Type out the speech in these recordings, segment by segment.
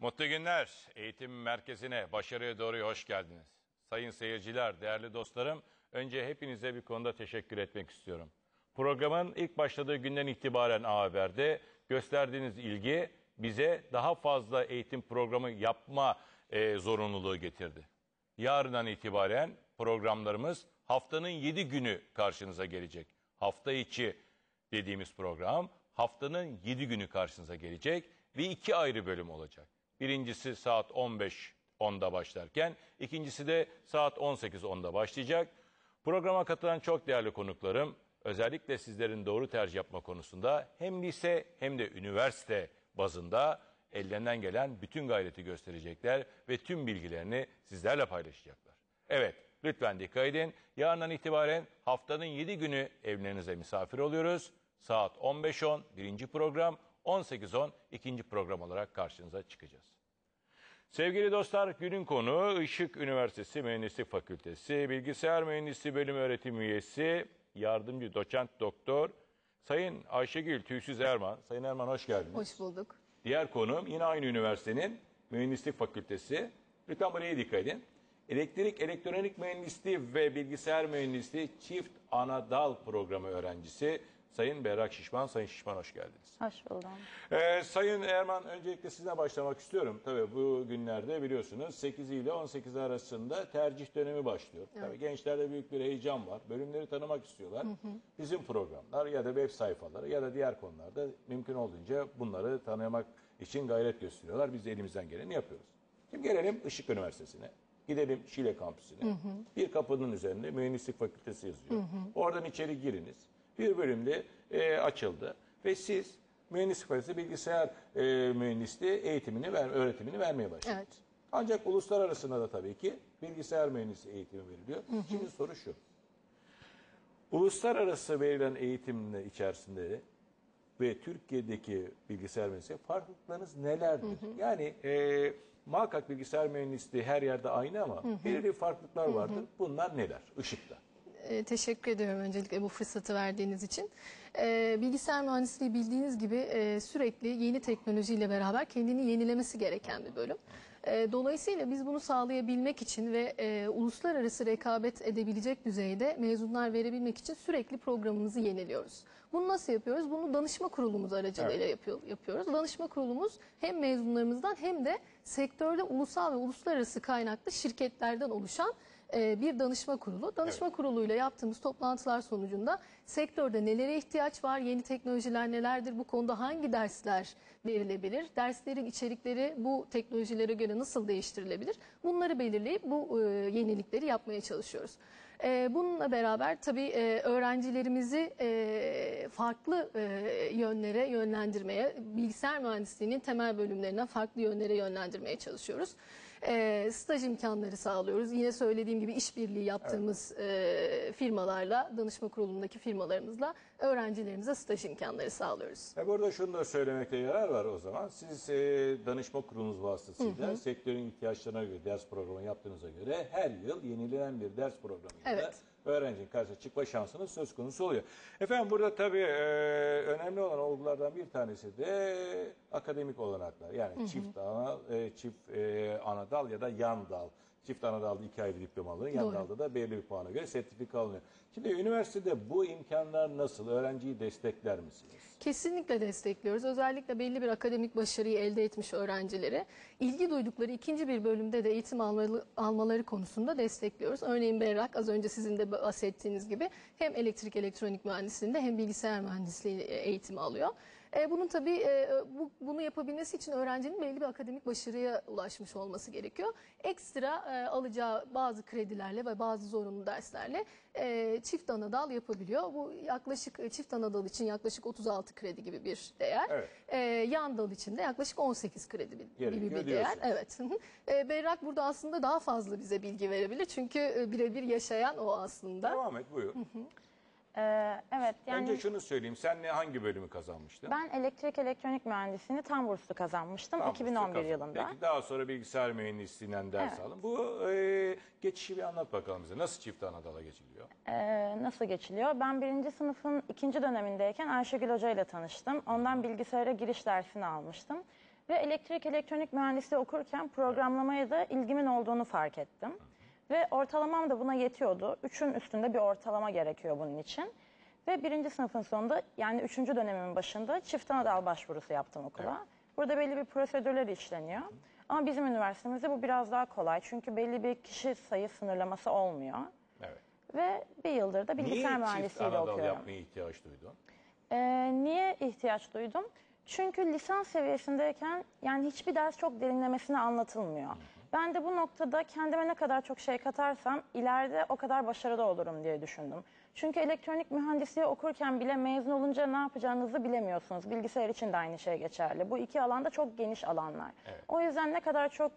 Mutlu günler. Eğitim merkezine, başarıya doğru hoş geldiniz. Sayın seyirciler, değerli dostlarım, önce hepinize bir konuda teşekkür etmek istiyorum. Programın ilk başladığı günden itibaren A Haber'de gösterdiğiniz ilgi bize daha fazla eğitim programı yapma e, zorunluluğu getirdi. Yarından itibaren programlarımız haftanın 7 günü karşınıza gelecek. Hafta içi dediğimiz program haftanın 7 günü karşınıza gelecek ve iki ayrı bölüm olacak. Birincisi saat 15.10'da başlarken ikincisi de saat 18.10'da başlayacak. Programa katılan çok değerli konuklarım özellikle sizlerin doğru tercih yapma konusunda hem lise hem de üniversite bazında ellerinden gelen bütün gayreti gösterecekler ve tüm bilgilerini sizlerle paylaşacaklar. Evet, lütfen dikkat edin. Yarından itibaren haftanın 7 günü evlerinize misafir oluyoruz. Saat 15.10 birinci program, 18.10 ikinci program olarak karşınıza çıkacağız. Sevgili dostlar, günün konu Işık Üniversitesi Mühendislik Fakültesi Bilgisayar Mühendisliği Bölüm Öğretim Üyesi Yardımcı Doçent Doktor Sayın Ayşegül Tüysüz Erman. Sayın Erman hoş geldiniz. Hoş bulduk. Diğer konum yine aynı üniversitenin Mühendislik Fakültesi. Lütfen buraya dikkat edin. Elektrik, elektronik mühendisliği ve bilgisayar mühendisliği çift ana dal programı öğrencisi Sayın Berrak Şişman. Sayın Şişman hoş geldiniz. Hoş buldum. Ee, Sayın Erman öncelikle sizden başlamak istiyorum. Tabii bu günlerde biliyorsunuz 8 ile 18 arasında tercih dönemi başlıyor. Tabii gençlerde büyük bir heyecan var. Bölümleri tanımak istiyorlar. Bizim programlar ya da web sayfaları ya da diğer konularda mümkün olduğunca bunları tanımak için gayret gösteriyorlar. Biz de elimizden geleni yapıyoruz. Şimdi gelelim Işık Üniversitesi'ne. Gidelim Şile kampüsüne. Bir kapının üzerinde mühendislik fakültesi yazıyor. Oradan içeri giriniz. Bir bölümde e, açıldı ve siz mühendislik fakültesi bilgisayar e, mühendisliği eğitimini ver, öğretimini vermeye başladınız. Evet. Ancak uluslararasında da tabii ki bilgisayar mühendisliği eğitimi veriliyor. Şimdi soru şu. Uluslararası verilen eğitimle içerisinde ve Türkiye'deki bilgisayar mühendisliği farklılıklarınız nelerdir? Yani e, muhakkak bilgisayar mühendisliği her yerde aynı ama belirli farklılıklar vardır. Bunlar neler? Işıkta. Ee, teşekkür ediyorum öncelikle bu fırsatı verdiğiniz için. Ee, bilgisayar mühendisliği bildiğiniz gibi e, sürekli yeni teknolojiyle beraber kendini yenilemesi gereken bir bölüm. Ee, dolayısıyla biz bunu sağlayabilmek için ve e, uluslararası rekabet edebilecek düzeyde mezunlar verebilmek için sürekli programımızı yeniliyoruz. Bunu nasıl yapıyoruz? Bunu danışma kurulumuz aracılığıyla yapıyor, yapıyoruz. Danışma kurulumuz hem mezunlarımızdan hem de sektörde ulusal ve uluslararası kaynaklı şirketlerden oluşan e, bir danışma kurulu. Danışma kuruluyla yaptığımız toplantılar sonucunda sektörde nelere ihtiyaç var, yeni teknolojiler nelerdir, bu konuda hangi dersler verilebilir, derslerin içerikleri bu teknolojilere göre nasıl değiştirilebilir, bunları belirleyip bu e, yenilikleri yapmaya çalışıyoruz. E, bununla beraber tabii e, öğrencilerimizi e, farklı e, yönlere yönlendirmeye, bilgisayar mühendisliğinin temel bölümlerinden farklı yönlere yönlendirmeye çalışıyoruz. E, staj imkanları sağlıyoruz. Yine söylediğim gibi işbirliği yaptığımız e, firmalarla, danışma kurulundaki firmalarımızla öğrencilerimize staj imkanları sağlıyoruz. E burada şunu da söylemekte yarar var o zaman. Siz e, danışma kurulunuz vasıtasıyla sektörün ihtiyaçlarına göre ders programı yaptığınıza göre her yıl yenilenen bir ders programıyla Evet. Öğrencinin karşısına çıkma şansınız söz konusu oluyor. Efendim burada tabii e, önemli olan olgulardan bir tanesi de akademik olanaklar. Yani çift ana, e, çift e, ana dal ya da yan dal. Çift ana dalda iki ayrı diploma alınıyor. Yan Doğru. dalda da belli bir puana göre sertifika alınıyor. Şimdi üniversitede bu imkanlar nasıl? Öğrenciyi destekler misiniz? Kesinlikle destekliyoruz. Özellikle belli bir akademik başarıyı elde etmiş öğrencileri ilgi duydukları ikinci bir bölümde de eğitim almalı, almaları konusunda destekliyoruz. Örneğin Berrak az önce sizin de bahsettiğiniz gibi hem elektrik elektronik mühendisliğinde hem bilgisayar mühendisliği eğitimi alıyor. E, bunun tabii e, bu, bunu yapabilmesi için öğrencinin belli bir akademik başarıya ulaşmış olması gerekiyor. Ekstra e, alacağı bazı kredilerle ve bazı zorunlu derslerle e, çift ana dal yapabiliyor. Bu yaklaşık e, çift ana dal için yaklaşık 36 kredi gibi bir değer. Evet. E, yan dal için de yaklaşık 18 kredi gibi Gerekiyor bir değer. Evet. E, Berrak burada aslında daha fazla bize bilgi verebilir. Çünkü e, birebir yaşayan o aslında. Devam et buyur. Ee, evet yani Önce şunu söyleyeyim. Sen ne hangi bölümü kazanmıştın? ben elektrik elektronik mühendisliğini tam burslu kazanmıştım Tamam, 2011 kazandın. yılında. Peki daha sonra bilgisayar mühendisliğinden ders Evet. aldın. Bu e, geçişi bir anlat bakalım bize. Nasıl çift anadala geçiliyor? Ee, nasıl geçiliyor? Ben birinci sınıfın ikinci dönemindeyken Ayşegül Hoca ile tanıştım. Ondan bilgisayara giriş dersini almıştım. Ve elektrik elektronik mühendisliği okurken programlamaya da ilgimin olduğunu fark ettim. Ve ortalamam da buna yetiyordu. Üçün üstünde bir ortalama gerekiyor bunun için. Ve birinci sınıfın sonunda yani üçüncü dönemimin başında çift ana dal başvurusu yaptım okula. Burada belli bir prosedürler işleniyor. Ama bizim üniversitemizde bu biraz daha kolay. Çünkü belli bir kişi sayı sınırlaması olmuyor. Evet. Ve bir yıldır da Niye bilgisayar çift mühendisliğiyle okuyorum. yapmaya ihtiyaç duydun? Ee, niye ihtiyaç duydum? Çünkü lisans seviyesindeyken yani hiçbir ders çok derinlemesine anlatılmıyor. Ben de bu noktada kendime ne kadar çok şey katarsam ileride o kadar başarılı olurum diye düşündüm. Çünkü elektronik mühendisliği okurken bile mezun olunca ne yapacağınızı bilemiyorsunuz. Bilgisayar için de aynı şey geçerli. Bu iki alanda çok geniş alanlar. O yüzden ne kadar çok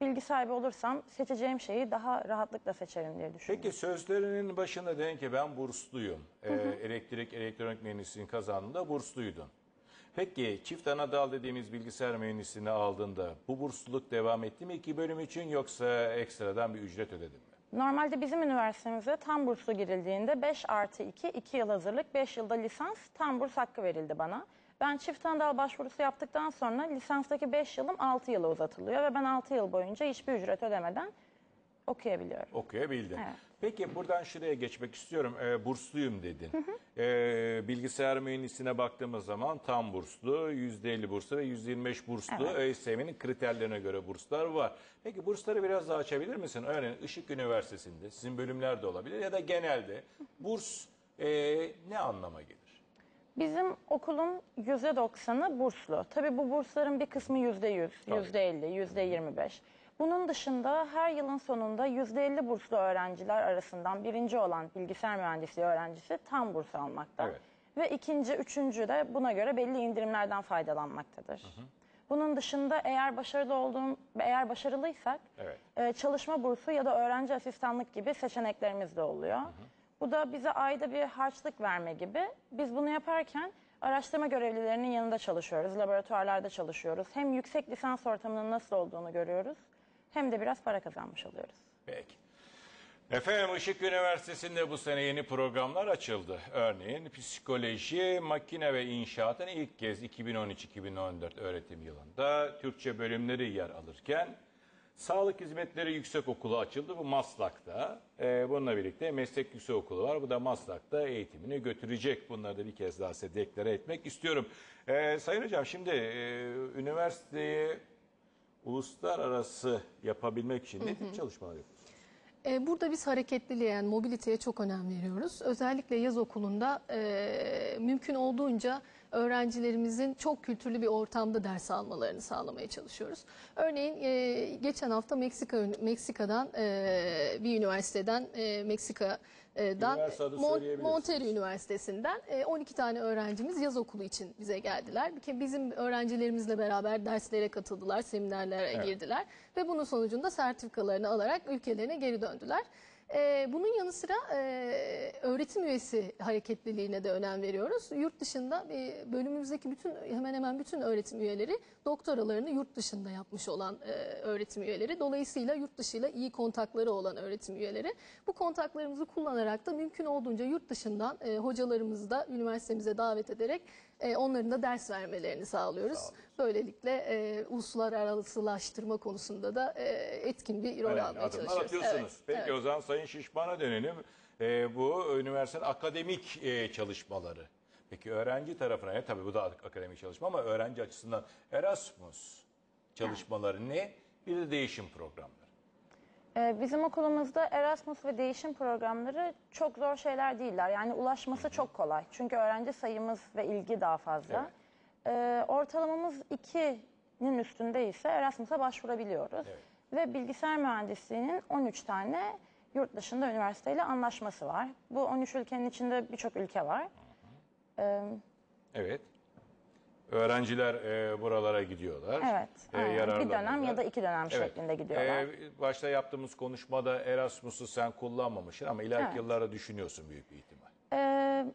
bilgi sahibi olursam seçeceğim şeyi daha rahatlıkla seçerim diye düşündüm. Peki sözlerinin başında dedin ki ben bursluyum. Ee, elektrik, elektronik mühendisliğini kazandığında bursluydun. Peki çift ana dal dediğimiz bilgisayar mühendisliğini aldığında bu bursluluk devam etti mi iki bölüm için yoksa ekstradan bir ücret ödedin mi? Normalde bizim üniversitemize tam burslu girildiğinde 5 artı 2, 2 yıl hazırlık, 5 yılda lisans, tam burs hakkı verildi bana. Ben çift anadal başvurusu yaptıktan sonra lisanstaki 5 yılım 6 yıla uzatılıyor ve ben 6 yıl boyunca hiçbir ücret ödemeden okuyabiliyorum. Okuyabildin. Evet. Peki buradan şuraya geçmek istiyorum. Ee, bursluyum dedin. Ee, bilgisayar mühendisliğine baktığımız zaman tam burslu, %50 burslu ve %25 burslu Evet. ÖSYM'nin kriterlerine göre burslar var. Peki bursları biraz daha açabilir misin? Örneğin Işık Üniversitesi'nde sizin bölümler de olabilir ya da genelde burs e, ne anlama gelir? Bizim okulun %90'ı burslu. Tabii bu bursların bir kısmı %100, %50, %25. Bunun dışında her yılın sonunda %50 burslu öğrenciler arasından birinci olan bilgisayar mühendisliği öğrencisi tam burs almakta. Evet. Ve ikinci, üçüncü de buna göre belli indirimlerden faydalanmaktadır. Bunun dışında eğer başarılı olduğum, eğer başarılıysak Evet. e, çalışma bursu ya da öğrenci asistanlık gibi seçeneklerimiz de oluyor. Bu da bize ayda bir harçlık verme gibi. Biz bunu yaparken araştırma görevlilerinin yanında çalışıyoruz, laboratuvarlarda çalışıyoruz. Hem yüksek lisans ortamının nasıl olduğunu görüyoruz, hem de biraz para kazanmış oluyoruz. Peki. Efendim Işık Üniversitesi'nde bu sene yeni programlar açıldı. Örneğin psikoloji, makine ve inşaatın ilk kez 2013-2014 öğretim yılında Türkçe bölümleri yer alırken Sağlık Hizmetleri Yüksekokulu açıldı. Bu Maslak'ta. Ee, bununla birlikte Meslek Yüksekokulu var. Bu da Maslak'ta eğitimini götürecek. Bunları da bir kez daha size deklare etmek istiyorum. Ee, Sayın Hocam şimdi e, üniversiteyi uluslararası yapabilmek için ne tip çalışmalar yapıyorsunuz? E, Burada biz hareketliliğe yani mobiliteye çok önem veriyoruz. Özellikle yaz okulunda e, mümkün olduğunca öğrencilerimizin çok kültürlü bir ortamda ders almalarını sağlamaya çalışıyoruz. Örneğin e, geçen hafta Meksika Meksika'dan e, bir üniversiteden e, Meksika'dan Adı Mon-. Monterrey Üniversitesi'nden e, 12 tane öğrencimiz yaz okulu için bize geldiler. Bir kere Bizim öğrencilerimizle beraber derslere katıldılar, seminerlere Evet. girdiler ve bunun sonucunda sertifikalarını alarak ülkelerine geri döndüler. E, bunun yanı sıra e, öğretim üyesi hareketliliğine de önem veriyoruz. Yurt dışında e, bölümümüzdeki bütün hemen hemen bütün öğretim üyeleri doktoralarını yurt dışında yapmış olan e, öğretim üyeleri. Dolayısıyla yurt dışıyla iyi kontakları olan öğretim üyeleri. Bu kontaklarımızı kullanarak da mümkün olduğunca yurt dışından e, hocalarımızı da üniversitemize davet ederek e, onların da ders vermelerini sağlıyoruz. Böylelikle e, uluslararasılaştırma konusunda da e, etkin bir rol Önemli almaya adımlar çalışıyoruz. atıyorsunuz. Evet, Peki evet. o zaman Sayın Şişman'a dönelim. Ee, bu üniversitenin akademik e, çalışmaları. Peki öğrenci tarafına, ya tabii bu da akademik çalışma ama öğrenci açısından Erasmus çalışmaları ne? Bir de değişim programları. Ee, Bizim okulumuzda Erasmus ve değişim programları çok zor şeyler değiller. Yani ulaşması çok kolay. Çünkü öğrenci sayımız ve ilgi daha fazla. Ee, ortalamamız 2'nin üstünde ise Erasmus'a başvurabiliyoruz. Evet. Ve bilgisayar mühendisliğinin 13 tane yurt dışında üniversiteyle anlaşması var. Bu 13 ülkenin içinde birçok ülke var. Ee, Evet. Öğrenciler e, buralara gidiyorlar. evet. E, aynen. bir dönem ya da iki dönem Evet. şeklinde gidiyorlar. E, başta yaptığımız konuşmada Erasmus'u sen kullanmamışsın ama ileriki Evet. yıllarda düşünüyorsun büyük bir ihtimal. Ee,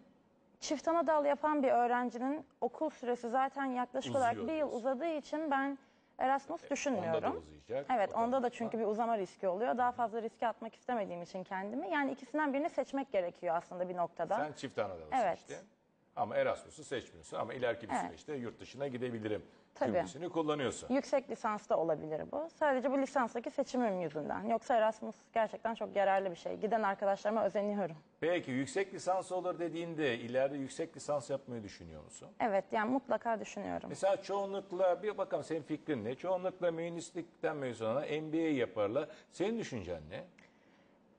çift ana dal yapan bir öğrencinin okul süresi zaten yaklaşık Uzuyor olarak bir yıl diyorsun. uzadığı için ben Erasmus düşünmüyorum. Onda da uzayacak. Evet, O onda da çünkü bir uzama riski oluyor. Daha fazla riske atmak istemediğim için kendimi. Yani ikisinden birini seçmek gerekiyor aslında bir noktada. Sen çift anadolu Evet. seçtin. Ama Erasmus'u seçmiyorsun ama ileriki bir Evet. süreçte yurt dışına gidebilirim Tabii. cümlesini kullanıyorsun. Yüksek lisans da olabilir bu. Sadece bu lisanstaki seçimim yüzünden. Yoksa Erasmus gerçekten çok yararlı bir şey. Giden arkadaşlarıma özeniyorum. Peki yüksek lisans olur dediğinde ileride yüksek lisans yapmayı düşünüyor musun? Evet yani mutlaka düşünüyorum. Mesela çoğunlukla bir bakalım senin fikrin ne? Çoğunlukla mühendislikten mezun olan MBA yaparlar. Senin düşüncen ne?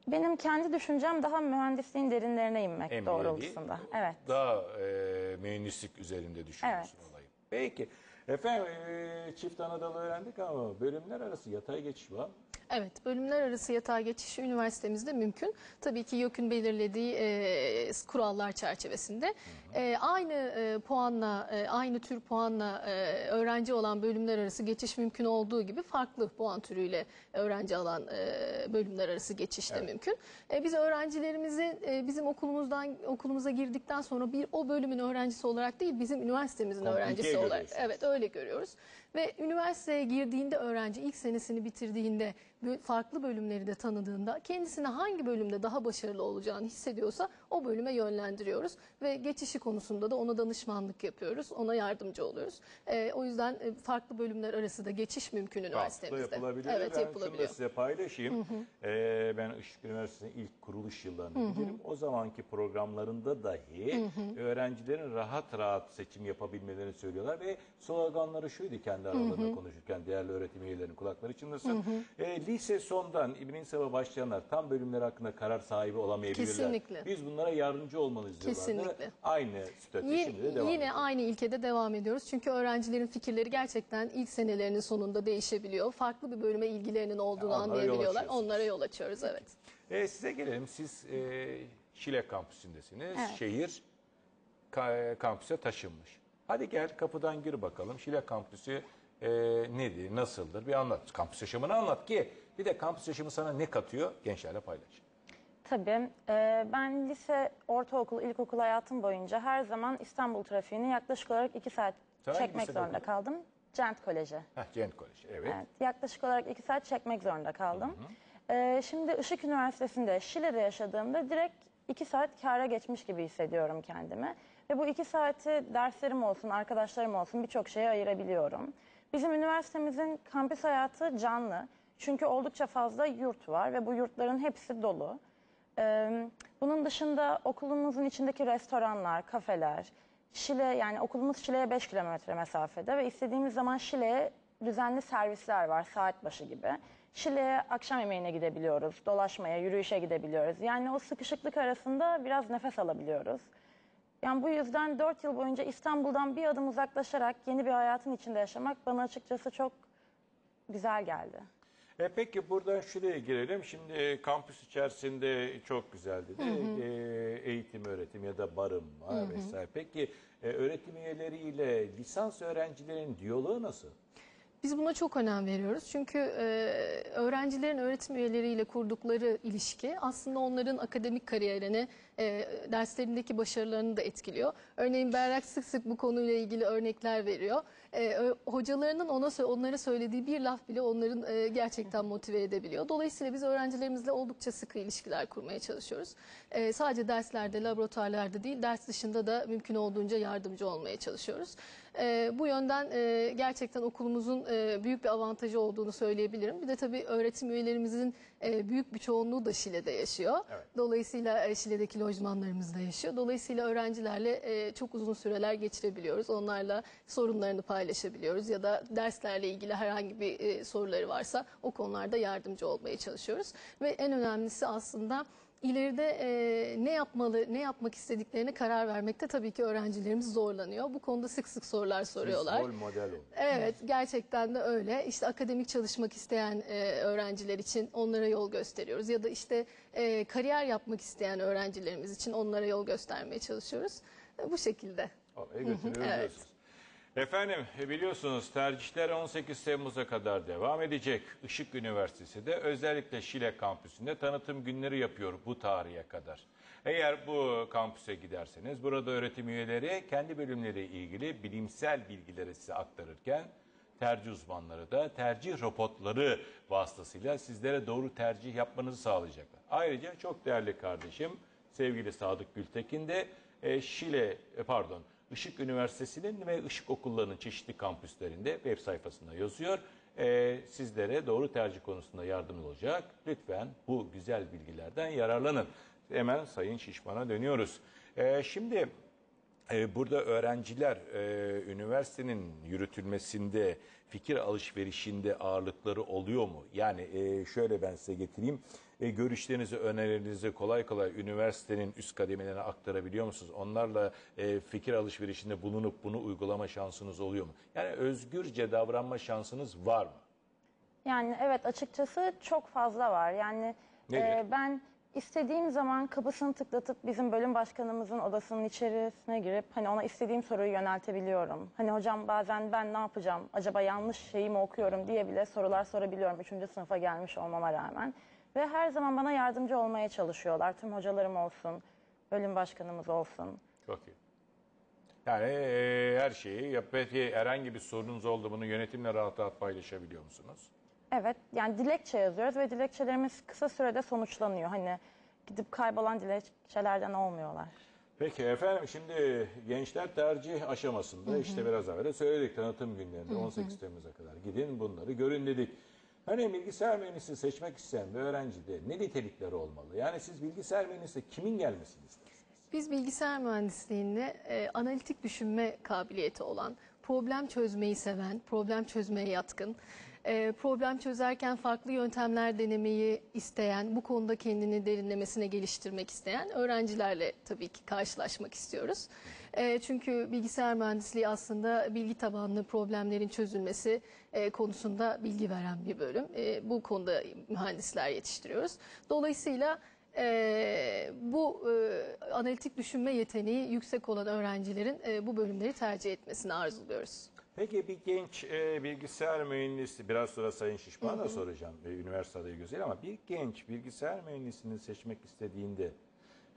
Benim kendi düşüncem daha mühendisliğin derinlerine inmek MBA doğrultusunda. değil, Evet. Daha e, mühendislik üzerinde düşünüyorsun olayı. Peki. Efendim e, çift Anadolu öğrendik ama bölümler arası yatay geçiş var mı? Evet, bölümler arası yatay geçiş üniversitemizde mümkün. Tabii ki YÖK'ün belirlediği e, kurallar çerçevesinde. E, aynı e, puanla, e, aynı tür puanla e, öğrenci olan bölümler arası geçiş mümkün olduğu gibi farklı puan türüyle öğrenci alan e, bölümler arası geçiş de mümkün. E, biz öğrencilerimizi e, bizim okulumuzdan okulumuza girdikten sonra bir o bölümün öğrencisi olarak değil, bizim üniversitemizin Komplike öğrencisi olarak. görüyorsunuz. Evet, öyle görüyoruz. Ve üniversiteye girdiğinde öğrenci ilk senesini bitirdiğinde farklı bölümleri de tanıdığında kendisine hangi bölümde daha başarılı olacağını hissediyorsa o bölüme yönlendiriyoruz ve geçişi konusunda da ona danışmanlık yapıyoruz. Ona yardımcı oluyoruz. Ee, o yüzden e, farklı bölümler arası da geçiş mümkün üniversitemizde. yapılabilir. Evet, ben şunu da yapılabiliyor. size paylaşayım. Ee, ben Işık Üniversitesi'nin ilk kuruluş yıllarını bilirim. O zamanki programlarında dahi öğrencilerin rahat rahat seçim yapabilmelerini söylüyorlar ve sloganları şuydu kendi aralarında konuşurken değerli öğretim üyelerinin kulakları çınlasın. Ee, lise sondan birinci sınıfa başlayanlar tam bölümler hakkında karar sahibi olamayabilirler. Kesinlikle. Biz bunlara yardımcı olmalıyız diyorlardı. Kesinlikle. Aynı Yine, şimdi de devam yine ediyor. aynı ilkede devam ediyoruz. Çünkü öğrencilerin fikirleri gerçekten ilk senelerinin sonunda değişebiliyor. Farklı bir bölüme ilgilerinin olduğunu yol anlayabiliyorlar. açıyorsunuz. Onlara yol açıyoruz evet. E, size gelelim. Siz e, Şile kampüsündesiniz. Evet. Şehir ka- kampüse taşınmış. Hadi gel kapıdan gir bakalım. Şile kampüsü e, nedir, nasıldır bir anlat. Kampüs yaşamını anlat ki bir de kampüs yaşamı sana ne katıyor gençlerle paylaş. Tabii. e, ben lise, ortaokul, ilkokul hayatım boyunca her zaman İstanbul trafiğini yaklaşık olarak iki saat Sen hangi çekmek lisede zorunda okudun? kaldım. Cent Koleji. Heh, Cent Koleji evet. Evet, yaklaşık olarak iki saat çekmek zorunda kaldım. Ee, şimdi Işık Üniversitesi'nde, Şile'de yaşadığımda direkt iki saat kâra geçmiş gibi hissediyorum kendimi. Ve bu iki saati derslerim olsun, arkadaşlarım olsun birçok şeye ayırabiliyorum. Bizim üniversitemizin kampüs hayatı canlı. Çünkü oldukça fazla yurt var ve bu yurtların hepsi dolu. Ee, bunun dışında okulumuzun içindeki restoranlar, kafeler, Şile yani okulumuz Şile'ye 5 kilometre mesafede ve istediğimiz zaman Şile'ye düzenli servisler var saat başı gibi. Şile'ye akşam yemeğine gidebiliyoruz, dolaşmaya, yürüyüşe gidebiliyoruz. Yani o sıkışıklık arasında biraz nefes alabiliyoruz. Yani bu yüzden 4 yıl boyunca İstanbul'dan bir adım uzaklaşarak yeni bir hayatın içinde yaşamak bana açıkçası çok güzel geldi. E, peki buradan şuraya girelim. Şimdi e, kampüs içerisinde çok güzel dedi. E, eğitim, öğretim ya da barınma vesaire. Peki e, öğretim üyeleriyle lisans öğrencilerin diyaloğu nasıl? Biz buna çok önem veriyoruz. Çünkü e, öğrencilerin öğretim üyeleriyle kurdukları ilişki aslında onların akademik kariyerini, e, derslerindeki başarılarını da etkiliyor. Örneğin Berrak sık sık bu konuyla ilgili örnekler veriyor. E, hocalarının ona onlara söylediği bir laf bile onların e, gerçekten motive edebiliyor. Dolayısıyla biz öğrencilerimizle oldukça sıkı ilişkiler kurmaya çalışıyoruz. E, sadece derslerde, laboratuvarlarda değil, ders dışında da mümkün olduğunca yardımcı olmaya çalışıyoruz. E, bu yönden e, gerçekten okulumuzun e, büyük bir avantajı olduğunu söyleyebilirim. Bir de tabii öğretim üyelerimizin e, büyük bir çoğunluğu da Şile'de yaşıyor. Evet. Dolayısıyla e, Şile'deki lojmanlarımızda yaşıyor. Dolayısıyla öğrencilerle e, çok uzun süreler geçirebiliyoruz. Onlarla sorunlarını paylaşabiliyoruz ya da derslerle ilgili herhangi bir e, soruları varsa o konularda yardımcı olmaya çalışıyoruz. Ve en önemlisi aslında ileride e, ne yapmalı, ne yapmak istediklerine karar vermekte tabii ki öğrencilerimiz zorlanıyor. Bu konuda sık sık sorular soruyorlar. Rol model olun. Evet gerçekten de öyle. İşte akademik çalışmak isteyen e, öğrenciler için onlara yol gösteriyoruz. Ya da işte e, kariyer yapmak isteyen öğrencilerimiz için onlara yol göstermeye çalışıyoruz. E, bu şekilde. Oraya götürüyoruz evet. diyorsunuz. Efendim e, biliyorsunuz tercihler 18 Temmuz'a kadar devam edecek. Işık Üniversitesi de özellikle Şile kampüsünde tanıtım günleri yapıyor bu tarihe kadar. Eğer bu kampüse giderseniz burada öğretim üyeleri kendi bölümleri ilgili bilimsel bilgileri size aktarırken tercih uzmanları da tercih robotları vasıtasıyla sizlere doğru tercih yapmanızı sağlayacaklar. Ayrıca çok değerli kardeşim sevgili Sadık Gültekin de e, Şile e, pardon Işık Üniversitesi'nin ve Işık Okulları'nın çeşitli kampüslerinde web sayfasında yazıyor. Ee, sizlere doğru tercih konusunda yardımcı olacak. Lütfen bu güzel bilgilerden yararlanın. Hemen Sayın Şişman'a dönüyoruz. Ee, şimdi ee, Burada öğrenciler e, üniversitenin yürütülmesinde, fikir alışverişinde ağırlıkları oluyor mu? Yani e, şöyle ben size getireyim. E, görüşlerinizi, önerilerinizi kolay kolay üniversitenin üst kademelerine aktarabiliyor musunuz? Onlarla e, fikir alışverişinde bulunup bunu uygulama şansınız oluyor mu? Yani özgürce davranma şansınız var mı? Yani evet açıkçası çok fazla var. Yani Nedir? e, ben istediğim zaman kapısını tıklatıp bizim bölüm başkanımızın odasının içerisine girip hani ona istediğim soruyu yöneltebiliyorum. Hani hocam bazen ben ne yapacağım acaba yanlış şeyi mi okuyorum diye bile sorular sorabiliyorum. Üçüncü sınıfa gelmiş olmama rağmen. Ve her zaman bana yardımcı olmaya çalışıyorlar. Tüm hocalarım olsun, bölüm başkanımız olsun. Çok iyi. Yani e, her şeyi, ya peki herhangi bir sorunuz oldu bunu yönetimle rahat rahat paylaşabiliyor musunuz? Evet yani dilekçe yazıyoruz ve dilekçelerimiz kısa sürede sonuçlanıyor. Hani gidip kaybolan dilekçelerden olmuyorlar. Peki efendim şimdi gençler tercih aşamasında işte biraz evvel söyledik tanıtım günlerinde 18 Temmuz'a kadar gidin bunları görün dedik. Hani bilgisayar mühendisi seçmek isteyen bir öğrencide ne nitelikleri olmalı? Yani siz bilgisayar mühendisi kimin gelmesini istersiniz? Biz bilgisayar mühendisliğinde e, analitik düşünme kabiliyeti olan, problem çözmeyi seven, problem çözmeye yatkın, e, problem çözerken farklı yöntemler denemeyi isteyen, bu konuda kendini derinlemesine geliştirmek isteyen öğrencilerle tabii ki karşılaşmak istiyoruz. E, çünkü bilgisayar mühendisliği aslında bilgi tabanlı problemlerin çözülmesi e, konusunda bilgi veren bir bölüm. E, bu konuda mühendisler yetiştiriyoruz. Dolayısıyla ee, bu e, analitik düşünme yeteneği yüksek olan öğrencilerin e, bu bölümleri tercih etmesini arzuluyoruz. Peki bir genç e, bilgisayar mühendisi, biraz sonra Sayın Şişman'a da soracağım e, üniversite adayı gözüyle ama bir genç bilgisayar mühendisini seçmek istediğinde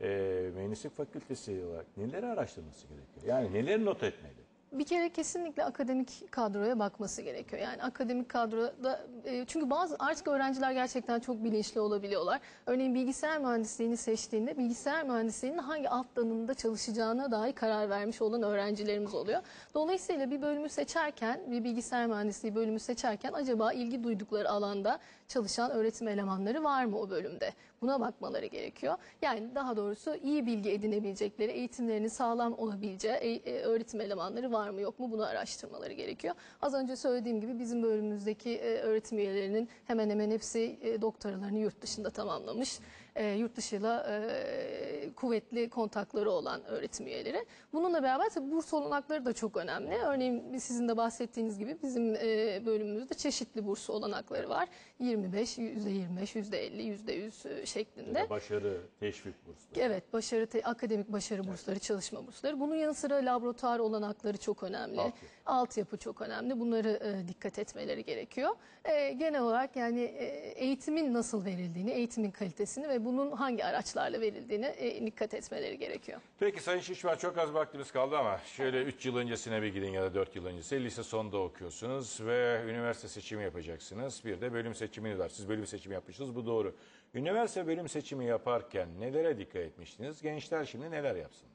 e, mühendislik fakültesi olarak neleri araştırması gerekiyor? Yani neleri not etmeli? Bir kere kesinlikle akademik kadroya bakması gerekiyor. Yani akademik kadroda e, çünkü bazı artık öğrenciler gerçekten çok bilinçli olabiliyorlar. Örneğin bilgisayar mühendisliğini seçtiğinde bilgisayar mühendisliğinin hangi alt dalında çalışacağına dair karar vermiş olan öğrencilerimiz oluyor. Dolayısıyla bir bölümü seçerken, bir bilgisayar mühendisliği bölümü seçerken acaba ilgi duydukları alanda çalışan öğretim elemanları var mı o bölümde? Buna bakmaları gerekiyor. Yani daha doğrusu iyi bilgi edinebilecekleri, eğitimlerinin sağlam olabileceği e- e, öğretim elemanları var mı yok mu bunu araştırmaları gerekiyor. Az önce söylediğim gibi bizim bölümümüzdeki e, öğretim üyelerinin hemen hemen hepsi e, doktoralarını yurt dışında tamamlamış. E, yurt dışıyla e, kuvvetli kontakları olan öğretim üyeleri. Bununla beraber tabii burs olanakları da çok önemli. Örneğin sizin de bahsettiğiniz gibi bizim e, bölümümüzde çeşitli burs olanakları var. 25, %25, %50, %100 e, şeklinde. Başarı, teşvik bursları. Evet, başarı te- akademik başarı bursları, çalışma bursları. Bunun yanı sıra laboratuvar olanakları çok önemli. Altyapı. Altyapı çok önemli. Bunları e, dikkat etmeleri gerekiyor. E, genel olarak yani e, eğitimin nasıl verildiğini, eğitimin kalitesini ve bunun hangi araçlarla verildiğini e, dikkat etmeleri gerekiyor. Peki Sayın Şişman çok az vaktimiz kaldı ama şöyle 3 yıl öncesine bir gidin ya da 4 yıl öncesi. Lise sonunda okuyorsunuz ve üniversite seçimi yapacaksınız. Bir de bölüm seçiminiz var. Siz bölüm seçimi yapmışsınız bu doğru. Üniversite bölüm seçimi yaparken nelere dikkat etmiştiniz? Gençler şimdi neler yapsınlar?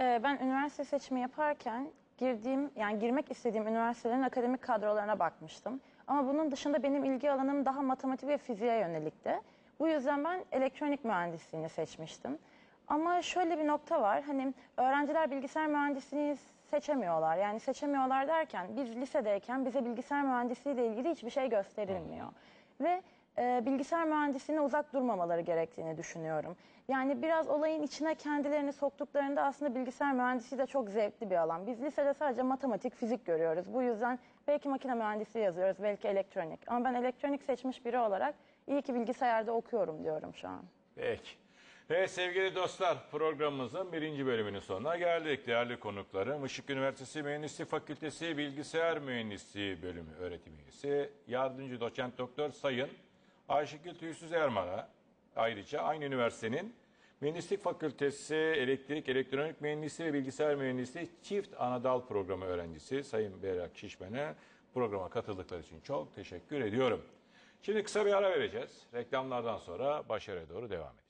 Ee, ben üniversite seçimi yaparken girdiğim yani girmek istediğim üniversitelerin akademik kadrolarına bakmıştım. Ama bunun dışında benim ilgi alanım daha matematik ve fiziğe yönelikti. Bu yüzden ben elektronik mühendisliğini seçmiştim. Ama şöyle bir nokta var. Hani öğrenciler bilgisayar mühendisliğini seçemiyorlar. Yani seçemiyorlar derken biz lisedeyken bize bilgisayar mühendisliği ile ilgili hiçbir şey gösterilmiyor. Ve e, bilgisayar mühendisliğine uzak durmamaları gerektiğini düşünüyorum. Yani biraz olayın içine kendilerini soktuklarında aslında bilgisayar mühendisliği de çok zevkli bir alan. Biz lisede sadece matematik, fizik görüyoruz. Bu yüzden belki makine mühendisliği yazıyoruz, belki elektronik. Ama ben elektronik seçmiş biri olarak iyi ki bilgisayarda okuyorum diyorum şu an. Peki. Evet sevgili dostlar programımızın birinci bölümünün sonuna geldik. Değerli konuklarım Işık Üniversitesi Mühendislik Fakültesi Bilgisayar Mühendisliği Bölümü öğretim üyesi yardımcı doçent doktor Sayın Ayşegül Tüysüz Erman'a ayrıca aynı üniversitenin Mühendislik Fakültesi Elektrik, Elektronik Mühendisliği ve Bilgisayar Mühendisliği Çift Anadal Programı öğrencisi Sayın Berrak Şişmen'e programa katıldıkları için çok teşekkür ediyorum. Şimdi kısa bir ara vereceğiz. Reklamlardan sonra başarıya doğru devam edeceğiz.